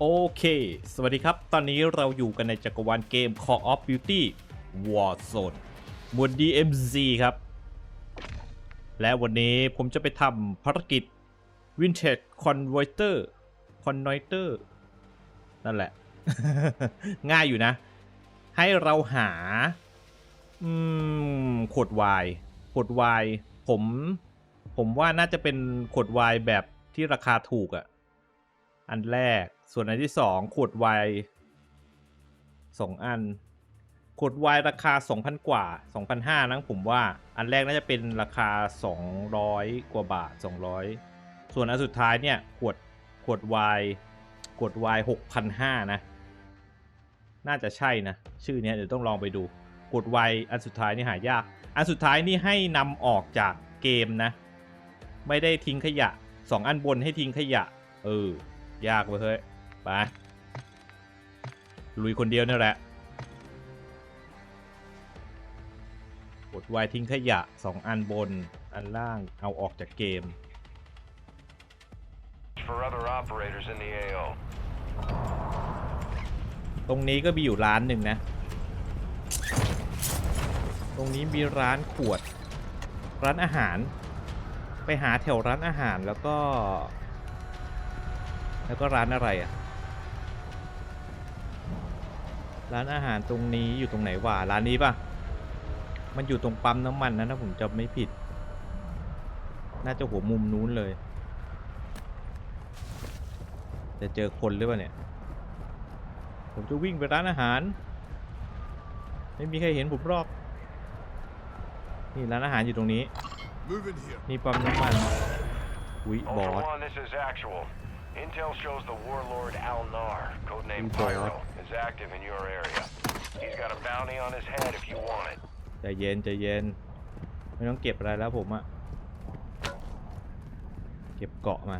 โอเค สวัสดีครับ ตอนนี้เราอยู่กันในจักรวาลเกม Call of Duty Warzone บน DMZ ครับ และวันนี้ผมจะไปทำภารกิจ Vintage Converter Converter นั่นแหละ ง่ายอยู่นะ ให้เราหา อืม ขวดไวน์ขวดไวน์ผม ผมว่าน่าจะเป็นขวดไวน์แบบที่ราคาถูกอะ อันแรก ส่วนอันที่สองขวดไวน์สองอัน ขวดไวน์ราคา2,000กว่า2,500นะผมว่า อันแรกน่าจะเป็นราคา200กว่าบาท200ส่วนอันสุดท้ายเนี่ยขวดขวดไวน์ขวดไวน์6,500นะ น่าจะใช่นะ ชื่อเนี้ยเดี๋ยวต้องลองไปดูขวดไวอันสุดท้ายนี่หายาก อันสุดท้ายนี่ให้นำออกจากเกมนะ ไม่ได้ทิ้งขยะ2อันบนให้ทิ้งขยะ เออ ยากเว้ย ไป ลุยคนเดียวนี่แหละกดวายทิ้งขยะ 2 อันบน อันล่างเอาออกจากเกม for other operators in the AO. ตรงนี้ก็มีอยู่ร้านหนึ่งนะ ตรงนี้มีร้านขวด ร้านอาหาร ไปหาแถวร้านอาหารแล้วก็ แล้วก็ร้านอะไรอะ ร้านอาหารตรงนี้อยู่ตรงไหนวะร้านนี้ปะมันอยู่ตรงปั๊มน้ำมันนะถ้าผมจำไม่ผิด น่าจะหัวมุมนู้นเลย จะเจอคนหรือเปล่าเนี่ย ผมจะวิ่งไปร้านอาหาร ไม่มีใครเห็นผมหรอก นี่ร้านอาหารอยู่ตรงนี้ Moving here. นี่ปั๊มน้ำมันอุ๊ยบอ Ultra ส One, this is actual. Intel shows the warlord Al Nar, codenamed Ooh, boy. Pyro, is active in your area. He's got a bounty on his head if you want it. ใจเย็นใจเย็น ไม่ต้องเก็บอะไรแล้วผมอะเก็บเกาะมา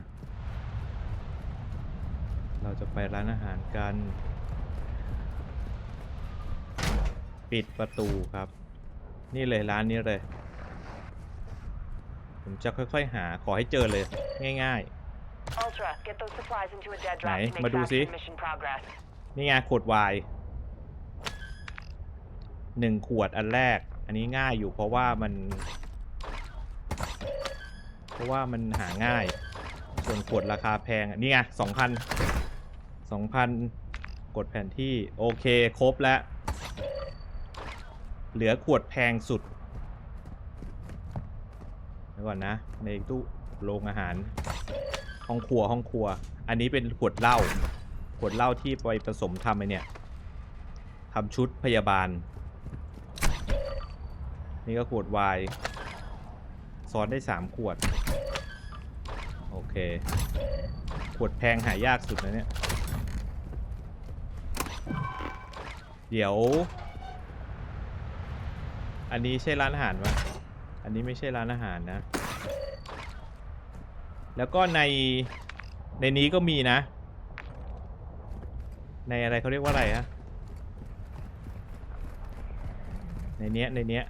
เราจะไปร้านอาหารกัน ปิดประตูครับ นี่เลยร้านนี้เลย ผมจะค่อยๆ หาขอให้เจอเลย ง่าย Ultra, get those supplies into a dead drop Này, to mà make đu fast xí. mission progress. นี่ไงขวดไวน์หนึ่งขวดอันแรก อันนี้ง่ายอยู่เพราะว่ามัน เพราะว่ามันหาง่าย ส่วนขวดราคาแพงนี่ไงสองพันสองพันกดแผนที่โอเคครบแล้ว เหลือขวดแพงสุดเดี๋ยวก่อนนะ ในตู้โรงอาหารห้องครัวห้องครัว อันนี้เป็นขวดเหล้า ขวดเหล้าที่ไปผสมทำไอเนี่ยทำชุดพยาบาล นี่ก็ขวดไวน์ซ้อนได้สามขวด โอเค ขวดแพงหายากสุดนะเนี่ย เดี๋ยว อันนี้ใช่ร้านอาหารปะอันนี้ไม่ใช่ร้านอาหารนะ แล้วก็ในในนี้ก็มีนะ ในอะไรเขาเรียกว่าอะไรฮะในเนี้ยในเนี้ย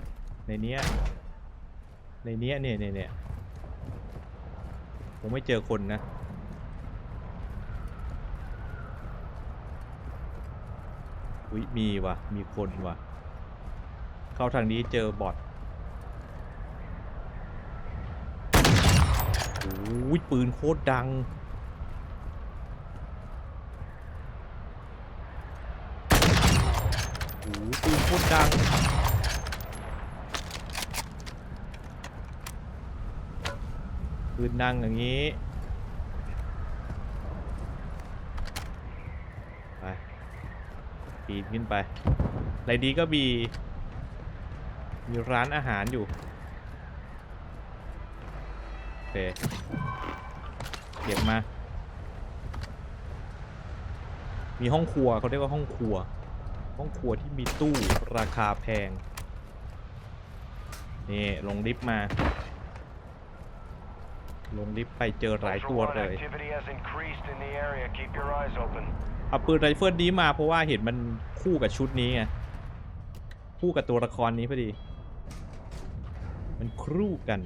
ในเนี้ยในเนี้ยเนี่ยเนี่ยเนี่ยผมไม่เจอคนนะอุ้ยมีว่ะมีคนว่ะ เข้าทางนี้เจอบอทโอ้ยปืนโคตรดัง โอ้โหปืนโคตรดังปืนดังอย่างนี้ ไป ปีนขึ้นไปไรดีก็มี มีร้านอาหารอยู่เคเก็บมา มีห้องครัวเขาเรียกว่าห้องครัว ห้องครัวที่มีตู้ราคาแพง นี่ ลงลิฟต์มา ลงลิฟต์ไปเจอหลายตัวเลยเอาปืนไรเฟิลนี้มาเพราะว่าเห็นมันคู่กับชุดนี้ไง คู่กับตัวละครนี้พอดี มันครู่กัน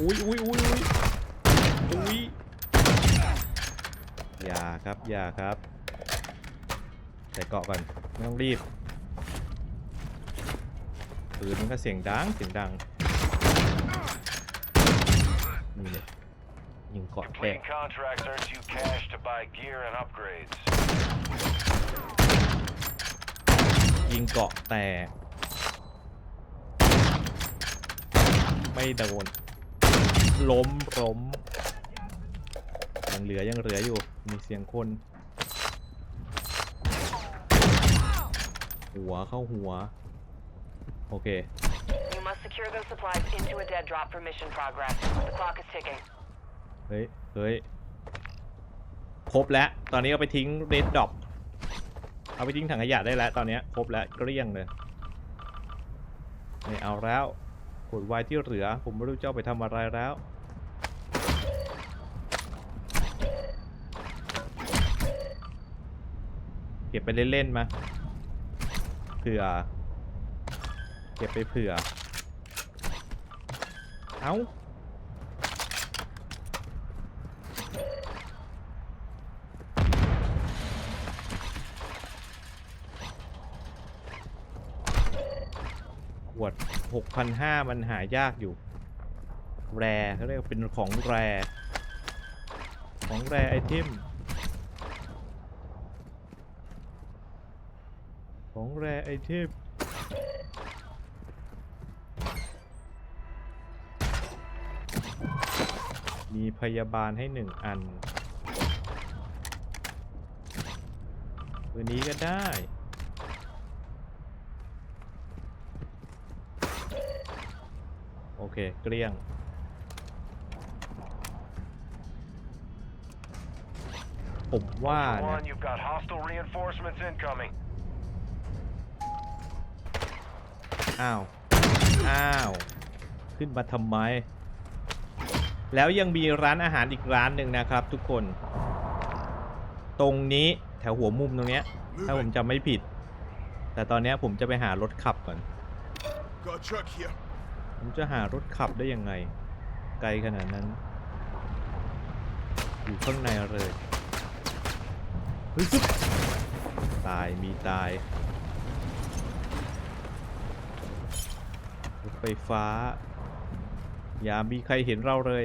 อุ้ยอุ้ยอุ้ยอุ้ยอุ้ย อย่าครับอย่าครับใส่เกาะก่อนไม่ต้องรีบปืนมันก็เสียงดังเสียงดังนี่เลยยิงเกาะแตก Completing contracts earns you cash to buy gear and upgrades. ยิงเกาะแตก ไม่โดนล้มล้ม ยังเหลือยังเหลืออยู่ มีเสียงคน หัวเข้าหัว โอเค You must secure those supplies into a dead drop for mission progress. The clock is ticking. เฮ้ย เฮ้ย ครบแล้ว ตอนนี้เอาไปทิ้งเรดดอปเอาไปทิ้งถังขยะได้แล้ว ตอนนี้ครบแล้วเกลี้ยงเลยไม่เอาแล้วขวดไวน์ที่เหลือ ผมไม่รู้จะเอาไปทำอะไรแล้ว ก็บไปเล่นๆมาเผื่อ เก็บไปเผื่อ เอ้าขวด6,500 มันหายากอยู่ แรเขาเรียกว่าเป็นของแร ของแรไอเทม ของ แรไอเทมมีพยาบาลให้หนึ่งอันตัวนี้ก็ได้โอเค เกลี้ยง ผมว่านะ อ้าว อ้าว ขึ้นมาทำไม แล้วยังมีร้านอาหารอีกร้านหนึ่งนะครับทุกคน ตรงนี้แถวหัวมุมตรงเนี้ย ถ้าผมจำไม่ผิด แต่ตอนเนี้ยผมจะไปหารถขับก่อน Got a truck here. ผมจะหารถขับได้ยังไง ไกลขนาดนั้น อยู่ข้างในเลยเฮ้ยซึบตายมีตาย รถไฟฟ้า อย่ามีใครเห็นเราเลย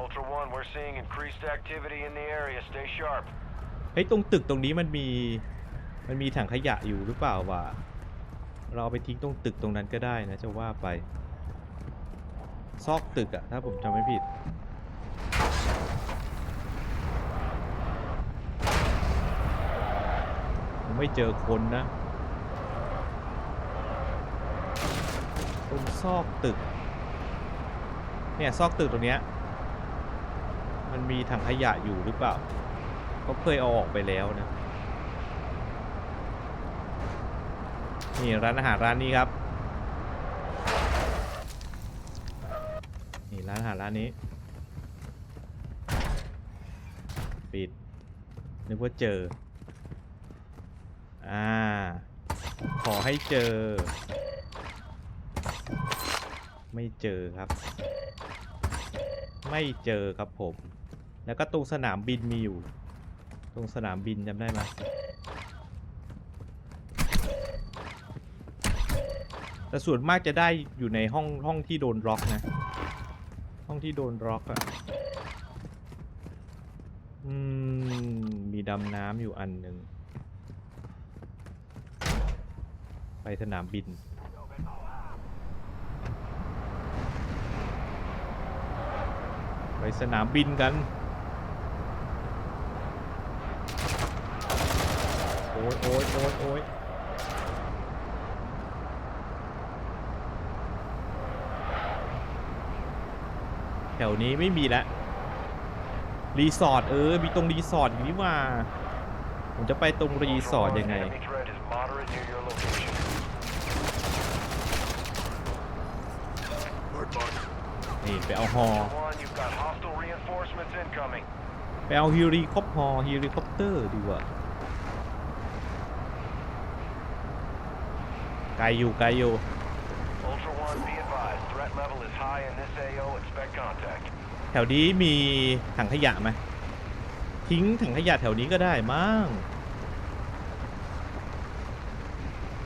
Ultra One, we're seeing increased activity in the area. Stay sharp. เฮ้ยตรงตึกตรงนี้มันมีมันมีถังขยะอยู่หรือเปล่าวะเราเอาไปทิ้งตรงตึกตรงนั้นก็ได้นะจะว่าไป ซอกตึกอะถ้าผมจำไม่ผิด ไม่เจอคนนะ ตรงซอกตึก เนี่ยซอกตึกตรงเนี้ย มันมีถังขยะอยู่หรือเปล่าเขาเคยเอาออกไปแล้วนะ นี่ร้านอาหารร้านนี้ครับ นี่ร้านอาหารร้านนี้ ปิด นึกว่าเจอ อ่า ขอให้เจอ ไม่เจอครับ ไม่เจอครับผม แล้วก็ตรงสนามบินมีอยู่ ตรงสนามบินจำได้ไหมแต่ส่วนมากจะได้อยู่ในห้องห้องที่โดนล็อกนะ ห้องที่โดนล็อกอะอืม มีดำน้ำอยู่อันหนึ่งไปสนามบิน ไป สนามบินกัน โอ้ยโอ้ยโอ้ยโอ้ยแถวนี้ไม่มีแล้วรีสอร์ทเออ มีตรงรีสอร์ทอยู่นี่ว่า ผมจะไปตรงรีสอร์ทยังไง นี่ไปเอาฮอ got hostile reinforcements incoming. ไปเอาฮิริคอปฮอฮิริคอปเตอร์ดีกว่าไกลอยู่ไกลอยู่ Ultra One, be advised. Threat level is high in this AO. Expect contact. แถวนี้มีถังขยะไหมทิ้งถังขยะแถวนี้ก็ได้มั้ง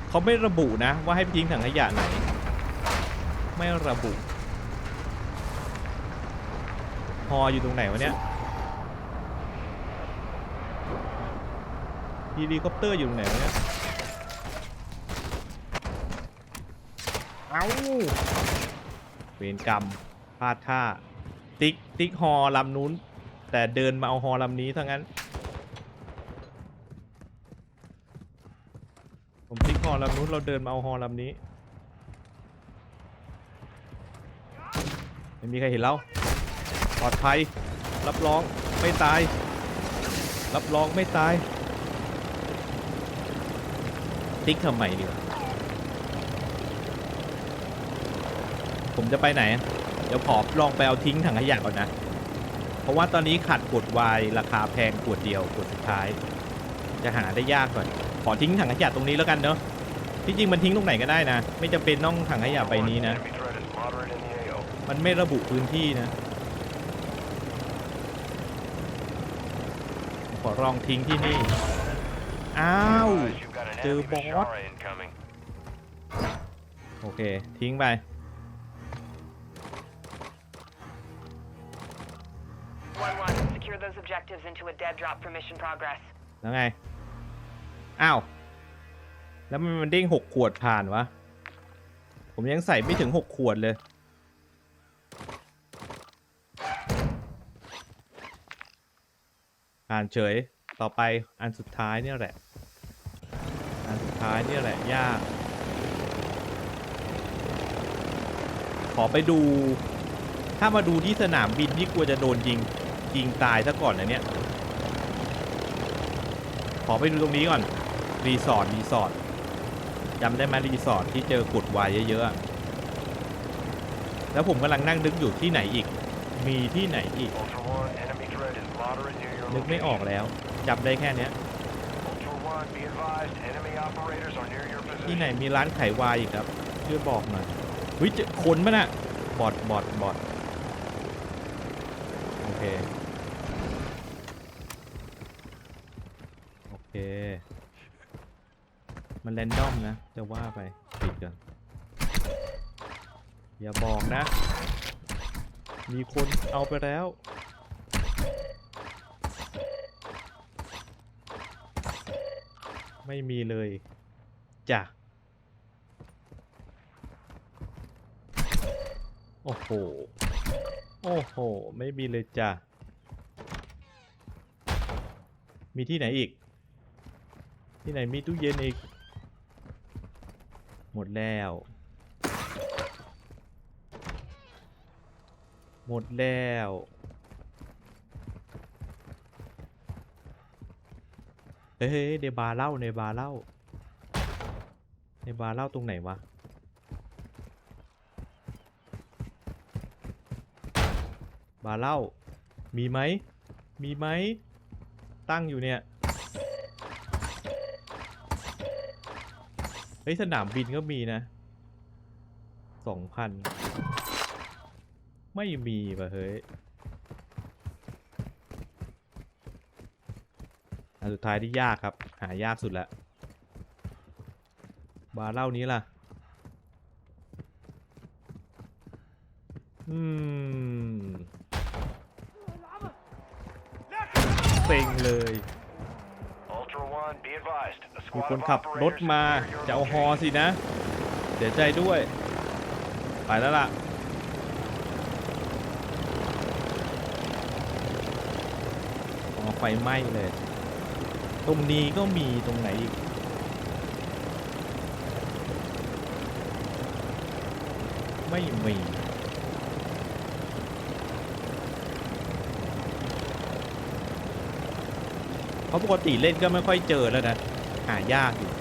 เขาไม่ระบุนะว่าให้ไปทิ้งถังขยะไหน ไม่ระบุฮ ออยู่ตรงไหนวะเนี่ยเฮลิคอปเตอร์อยู่ตรงไหนวะเนี่ยเอ้าเวรกรรมพลาดท่า ติ๊กติ๊กฮอลำนู้น แต่เดินมาเอาฮอลำนี้ทั้งนั้น ผมติ๊กฮอลำนู้นเราเดินมาเอาฮอลำนี้ไม่มีใครเห็นเรา ปลอดภัย รับรองไม่ตาย รับรองไม่ตาย ติ๊กทำไมดีวะผมจะไปไหน เดี๋ยวขอลองไปเอาทิ้งถังขยะก่อนนะ เพราะว่าตอนนี้ขาดขวดวน์ราคาแพงขวดเดียวขวดสุดท้าย จะหาได้ยากก่อน ขอทิ้งถังขยะตรงนี้แล้วกันเนาะที่จริงมันทิ้งตรงไหนก็ได้นะ ไม่จำเป็นต้องถังขยะใบนี้นะ มันไม่ระบุพื้นที่นะ ขอลองทิ้งที่นี่ อ้าว Advise you've got an Từ enemy bot. Vishara incoming. โอเค ทิ้งไป One one. Secure those objectives into a dead drop for mission progress. แล้วไง อ้าว แล้วมันมันเด้งหกขวดผ่านวะ ผมยังใส่ไม่ถึงหกขวดเลย ผ่านเฉยต่อไปอันสุดท้ายเนี่ยแหละ อันสุดท้ายเนี่ยแหละยาก ขอไปดู ถ้ามาดูที่สนามบินที่กลัวจะโดนยิง ยิงตายซะก่อนนะเนี่ย ขอไปดูตรงนี้ก่อน รีสอร์ทรีสอร์ทจำได้ไหมรีสอร์ทที่เจอกดวายเยอะๆ แล้วผมกำลังนั่งนึกอยู่ที่ไหนอีก มีที่ไหนอีก Ultra One, นึกไม่ออก location. แล้วจำได้แค่เนี้ย Ultra One, be advised, enemy operators are near your ที่ไหน position. มีร้านขายวายอีกครับช่วยบอกหน่อยเฮ้ยเจอคนปะน่ะบอดบอดบอดโอเคโอเค มันแรนดอมนะ จะว่าไปปิดกันอย่าบอกนะ มีคนเอาไปแล้ว ไม่มีเลยจ้ะโอ้โห โอ้โห ไม่มีเลยจ้ะ มีที่ไหนอีก ที่ไหนมีตู้เย็นอีก หมดแล้ว หมดแล้ว ฮ้ยเฮ้ยในบาร์เล้าในบาร์เล้าในบาร์เล้าตรงไหนวะบาร์เล้ามีไหมมีไหมตั้งอยู่เนี่ยเฮ้ยสนามบินก็มีนะสองพันไม่มีป่ะเฮ้ย อันสุดท้ายที่ยากครับ หายากสุดและบาร์เหล้านี้ล่ะ อืมเซ็งเลย มีคนขับรถมา จะเอาฮอสินะ เสียใจด้วย ไปแล้วล่ะหอไฟไหม้เลย ตรงนี้ก็มีตรงไหนอีกไม่มีเพราะปกติเล่นก็ไม่ค่อยเจอแล้วนะ หายากอยู่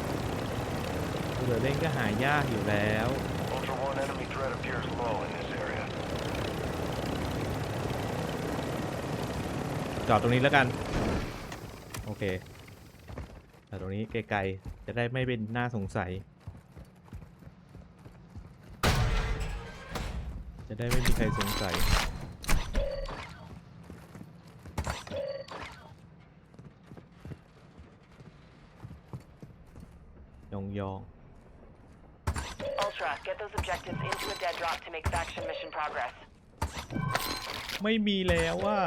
เดี๋ยวเล่นก็หายากอยู่แล้ว Ultra One, enemy threat appears low in this area. จอดตรงนี้แล้วกัน โอเค แต่ตรงนี้ไกลๆ จะได้ไม่เป็นหน้าสงสัย จะได้ไม่มีใครสงสัย ยองยอง Ultra, get those objectives into a dead drop to make faction mission progress. ไม่มีแล้วว่า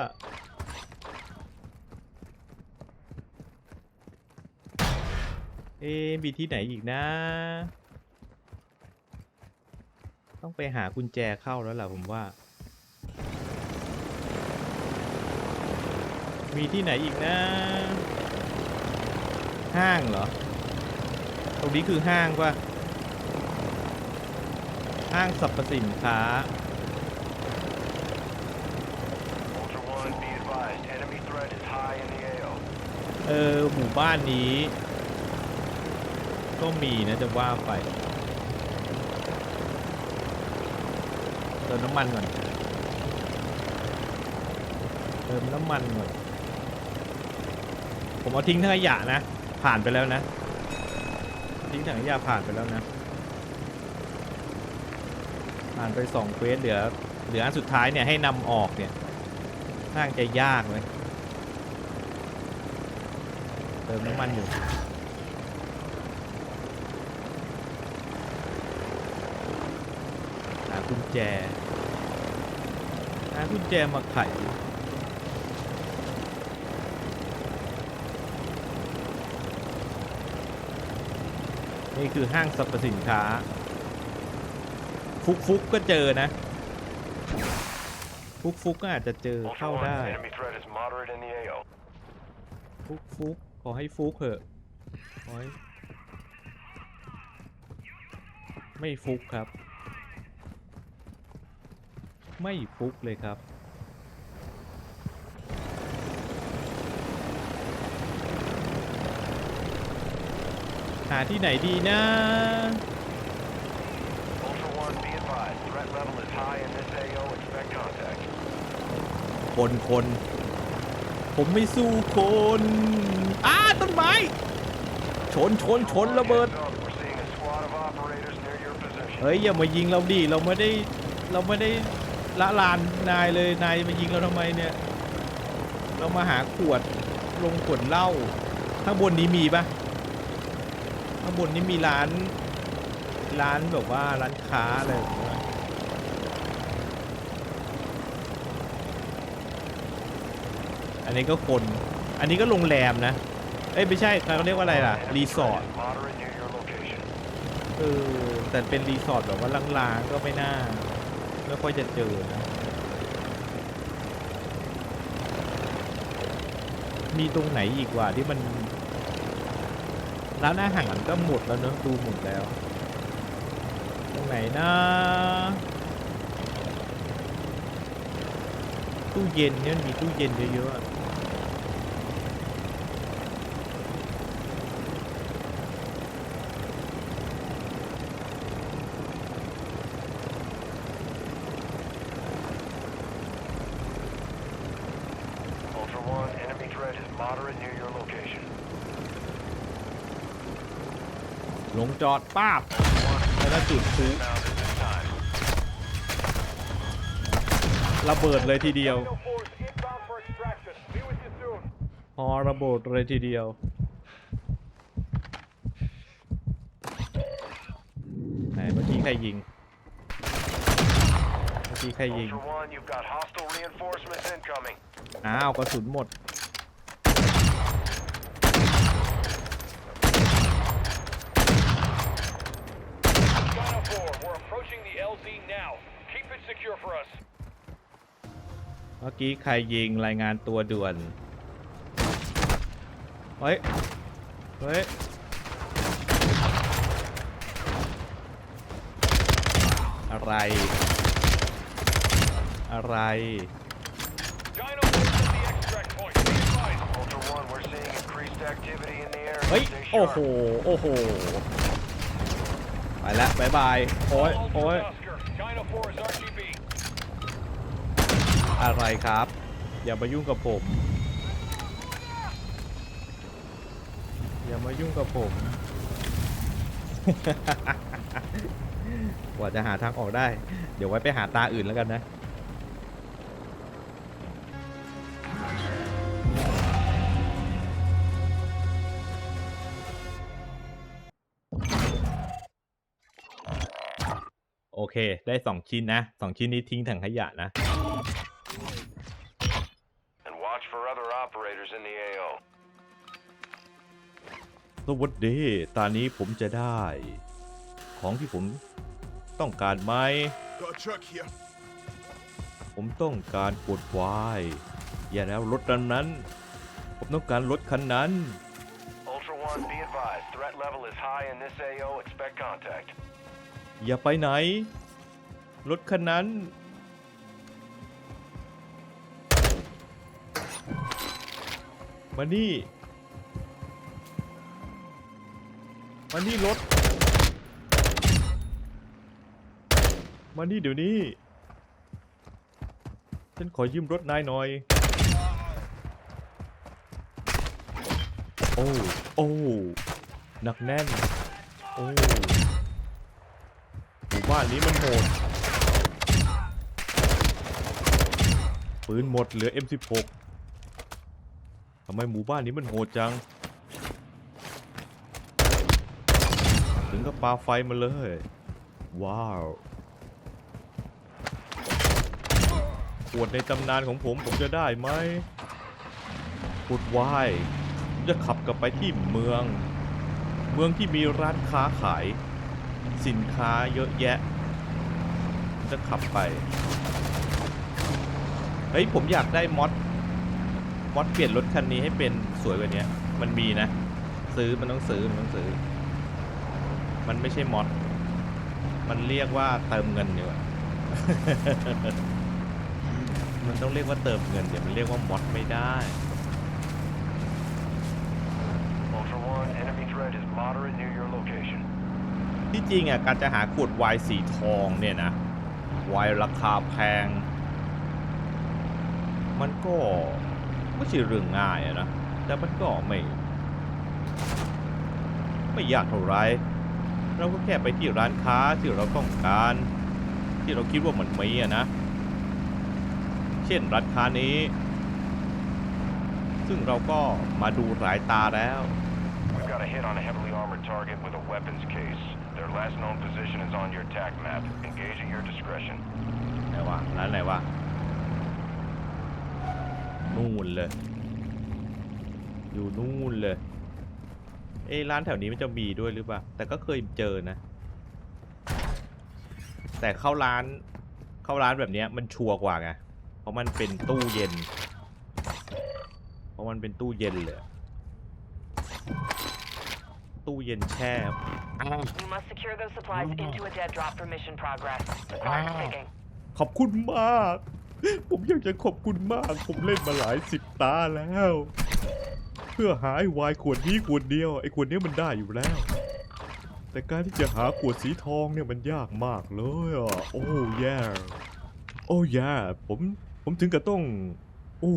เอ๊ะมีที่ไหนอีกนะ ต้องไปหากุญแจเข้าแล้วล่ะผมว่า มีที่ไหนอีกนะ ห้างเหรอ ตรงนี้คือห้างปะห้างสรรพสินค้า Ultra One, be advised, enemy threat is high in the AO. เออหมู่บ้านนี้ ก็มีนะจะว่าไปเติมน้ำมันก่อน เติมน้ำมันก่อน ผมเอาทิ้งถังขยะนะ ผ่านไปแล้วนะ ทิ้งถังขยะผ่านไปแล้วนะ ผ่านไปสองเควสเหลือ เหลืออันสุดท้ายเนี่ยให้นำออกเนี่ยน่าจะยากเลย เติมน้ำมันอยู่ หา กุญแจ หากุญแจมาไขนี่คือห้างสรรพสินค้า ฟุกฟุกก็เจอนะ ฟุกฟุกก็อาจจะเจอ Ultra เข้า One, ได้ enemy threat is moderate in the AO. ฟุกฟุกขอให้ฟุกเถอะขอให้ไม่ฟุกครับ ไม่ฟุกเลยครับ หาที่ไหนดีนะ Ultra One, be advised, threat level is high in this AO. Expect contact. คนคนผมไม่สู้คนอ้าต้นไม้ ชนชนชนระเบิด Heads up, We're seeing a squad of operators near your position. เฮ้ยอย่ามายิงเราดิเราไม่ได้เราไม่ได้ ละลานนายเลยนายมายิงเราทำไมเนี่ย เรามาหาขวดลงขวดเหล้าข้างบนนี้มีปะข้างบนนี้มีร้าน ร้านแบบว่าร้านค้าอะไรแบบว่าอันนี้ก็คน อันนี้ก็โรงแรมนะ เอ้ยไม่ใช่เขาเรียกว่าอะไรล่ะ รีสอร์ท เออ แต่เป็นรีสอร์ทแบบว่าลางๆก็ไม่น่า ไม่ค่อยจะเจอนะ มีตรงไหนอีกว่าที่มันร้านอาหารก็หมดแล้วเนอะดูหมดแล้ว ตรงไหนนะตู้เย็นเนี่ยมีตู้เย็นเยอะๆอะ Ultra One, enemy threat is moderate near your location. ลง จอดป้าบแล้วก็จุดพลุ Found at this time. ระเบิดเลยทีเดียว Dino 4 is inbound for extraction. Be with you soon. พอระเบิดเลยทีเดียว ไหนเมื่อกี้ใครยิง เมื่อกี้ใครยิง Ultra One, you've got hostile reinforcements incoming. อ้าวกระสุนหมด Dino 4, we're approaching the LZ now. Keep it secure for us. เมื่อกี้ใครยิงรายงานตัวด่วน เฮ้ย เฮ้ย อะไร อะไร Dino 4 is at the extract point. Be advised. Ultra One, we're seeing increased activity in the area. เฮ้ย Stay โอ้โห sharp. โอ้โห ไปแล้วบายบายโอ้ยโอ้ยอะไรครับ อย่ามายุ่งกับผม อย่ามายุ่งกับผม กว่าจะหาทางออกได้ เดี๋ยวไว้ไปหาตาอื่นแล้วกันนะ เค ได้สองชิ้นนะสองชิ้นนี้ทิ้งถังขยะนะ And watch for other operators in the AO. สวัสดีตอนนี้ผมจะได้ ของที่ผมต้องการไหม Got a truck here. ผมต้องการกดวายอย่าแล้วรถคันนั้น ผมต้องการรถคันนั้น Ultra One, be advised. Threat level is high in this AO. Expect contact. อย่าไปไหน รถคันนั้น มานี่ มานี่รถ มานี่เดี๋ยวนี้ ฉันขอยืมรถนายหน่อย โอ้ โอ้หนักแน่น โอ้หมู่บ้านนี้มันโหด ปืนหมดเหลือ M16 ทำไมหมู่บ้านนี้มันโหดจัง ถึงกับปาไฟมาเลย ว้าว ขวดในตำนานของผมผมจะได้ไหมขวดวายจะขับกลับไปที่เมือง เมืองที่มีร้านค้าขาย สินค้าเยอะแยะ จะขับไป เฮ้ยผมอยากได้มอดมอดเปลี่ยนรถคันนี้ให้เป็นสวยกว่านี้มันมีนะ ซื้อมันต้องซื้อมันต้องซื้อ มันไม่ใช่มอดมันเรียกว่าเติมเงินดีกว่ามันต้องเรียกว่าเติมเงินเดี๋ยวมันเรียกว่ามอดไม่ได้ Ultra One, enemy threat is moderate near your location. ที่จริงอะการจะหาขวดไวน์สีทองเนี่ยนะไวน์ราคาแพง มันก็ไม่ใช่เรื่องง่ายอะนะ แต่มันก็ไม่ ไม่ยากเท่าไหรเราก็แค่ไปที่ร้านค้าที่เราต้องการ ที่เราคิดว่ามันมีอะนะ เช่นร้านค้านี้ ซึ่งเราก็มาดูหลายตาแล้ว We've got a hit on a heavily armored target with a weapons case. Their last known position is on your TAC map. Engage at your discretion. ไหนวะร้านไหนวะ นู่นเลย อยู่นู่นเลย เอ้ร้านแถวนี้มันจะมีด้วยหรือเปล่า แต่ก็เคยเจอนะ แต่เข้าร้าน เข้าร้านแบบเนี้ยมันชัวร์กว่าไง เพราะมันเป็นตู้เย็น เพราะมันเป็นตู้เย็นเลย ตู้เย็นแช่อ้าว You must secure those supplies into a dead drop for mission progress. The clock is ticking. ขอบคุณมาก ผมอยากจะขอบคุณมาก ผมเล่นมาหลายสิบตาแล้ว เพื่อหาไอ้ไวน์ขวดนี้ขวดเดียว ไอ้ขวดนี้มันได้อยู่แล้ว แต่การที่จะหาขวดสีทองเนี่ยมันยากมากเลยอะโอ้แย่โอ้แย่ผมผมถึงกับต้อง โอ้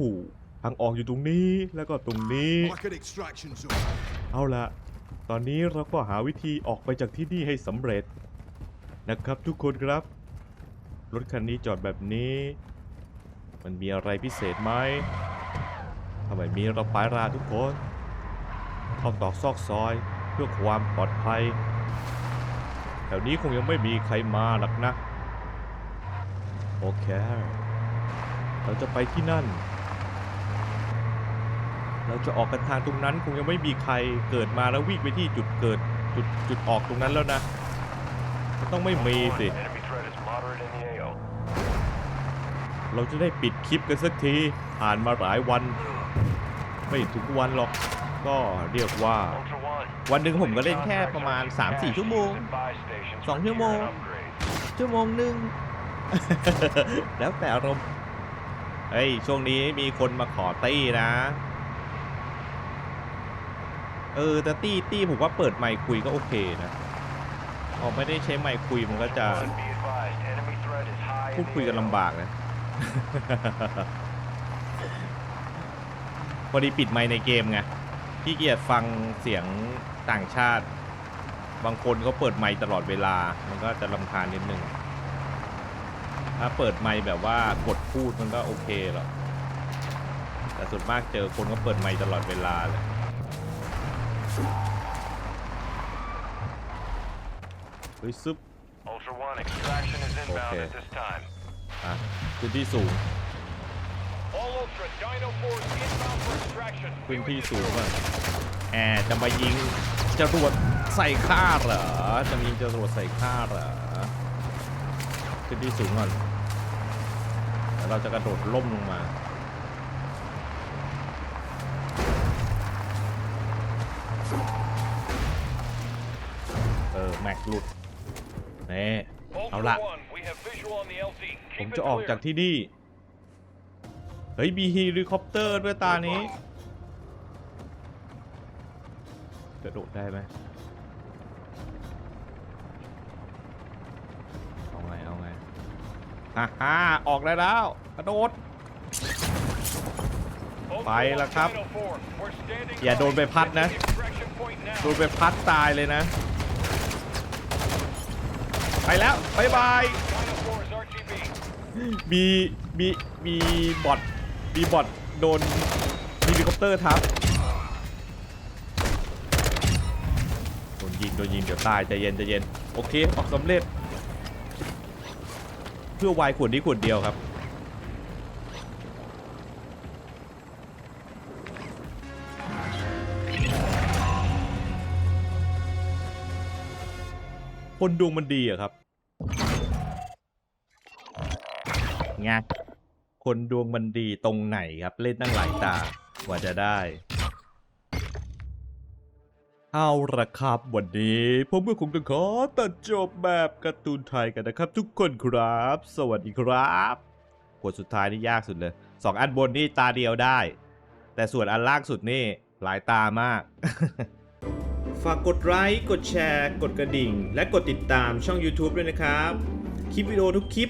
ทางออกอยู่ตรงนี้แล้วก็ตรงนี้ Mark an extraction zone. เอาละตอนนี้เราก็หาวิธีออกไปจากที่นี่ให้สำเร็จนะครับทุกคนครับ รถคันนี้จอดแบบนี้ มันมีอะไรพิเศษไหมถ้าไมมีเราไปราทุกคน เข้าตอกซอกซอยเพื่อความปลอดภัย แถวนี้คงยังไม่มีใครมาหรอกนะ โอเค เราจะไปที่นั่น เราจะออกกันทางตรงนั้นคงยังไม่มีใครเกิดมาแล้ววิ่งไปที่จุดเกิดจุดจุดออกตรงนั้นแล้วนะ ต้องไม่มีสิ เราจะได้ปิดคลิปกันสักทีผ่านมาหลายวัน ไม่ถึงวันหรอก ก็เรียกว่า วันหนึ่งผมก็เล่นแค่ประมาณ are 3-4 ชั่วโมง used at buy stations สองชั่วโมง ชั่วโมงหนึ่ง แล้วแต่อารมณ์เฮ้ย ช่วงนี้มีคนมาขอตี้นะ เออแต่ตี้ตี้ผมว่าเปิดไมค์คุยก็โอเคนะออกไม่ได้ใช้ไมค์คุยมันก็จะพูดคุยกันลำบากนะ พอดีปิดไมค์ในเกมไงขี้เกียจฟังเสียงต่างชาติ บางคนเขาเปิดไมค์ตลอดเวลา มันก็จะลำคาญนิดนึง ถ้าเปิดไมค์แบบว่ากดพูดมันก็โอเคหรอกแต่ส่วนมากเจอคนก็เปิดไมค์ตลอดเวลาเลยเฮ้ยซึบ Ultra One, extraction is inbound Okay. at this time. อะ พื้นที่สูง All Ultra, Dino 4 is inbound for extraction. พื้น View ที่ it สูง secure. อะแอร์จะมายิงจรวดใส่ข้าเหรอ จะมายิงจรวดใส่ข้าเหรอพื้นที่สูงก่อนแล้วเราจะกระโดดล่มลงมาเออแม็กหลุดนี่เอา Ultra ละ One, ผมจะออกจากที่นี่ เฮ้ยมีเฮลิคอปเตอร์ด้วยตานี้ กระโดดได้ไหมเอาไง เอาไงฮ่าฮ่าออกได้แล้ว กระโดด ไปแล้วครับ อย่าโดน by. ใบพัดนะ โดนไปพัดตายเลยนะ ไปแล้วบายบาย Dino 4 is RTB. มีมีมีบอทมีบอทโดนเฮลิคอปเตอร์ทับโดนยิงโดนยิงเดี๋ยวตายใจเย็นใจเย็นโอเคออกสำเร็จ เพื่อวายขวดนี้ขวดเดียวครับคนดวงมันดีอะครับ ไงคนดวงมันดีตรงไหนครับ เล่นตั้งหลายตากว่าจะได้เอาละครับวันนี้ผมก็คงต้องขอตัดจบแบบการ์ตูนไทยกันนะครับ ทุกคนครับ สวัสดีครับกดสุดท้ายนี่ยากสุดเลยสองอันบนนี่ตาเดียวได้ แต่ส่วนอันล่างสุดนี่หลายตามาก ฝากกดไลค์กดแชร์ กดกระดิ่ง และกดติดตามช่อง YouTube ด้วยนะครับ คลิปวิดีโอทุกคลิป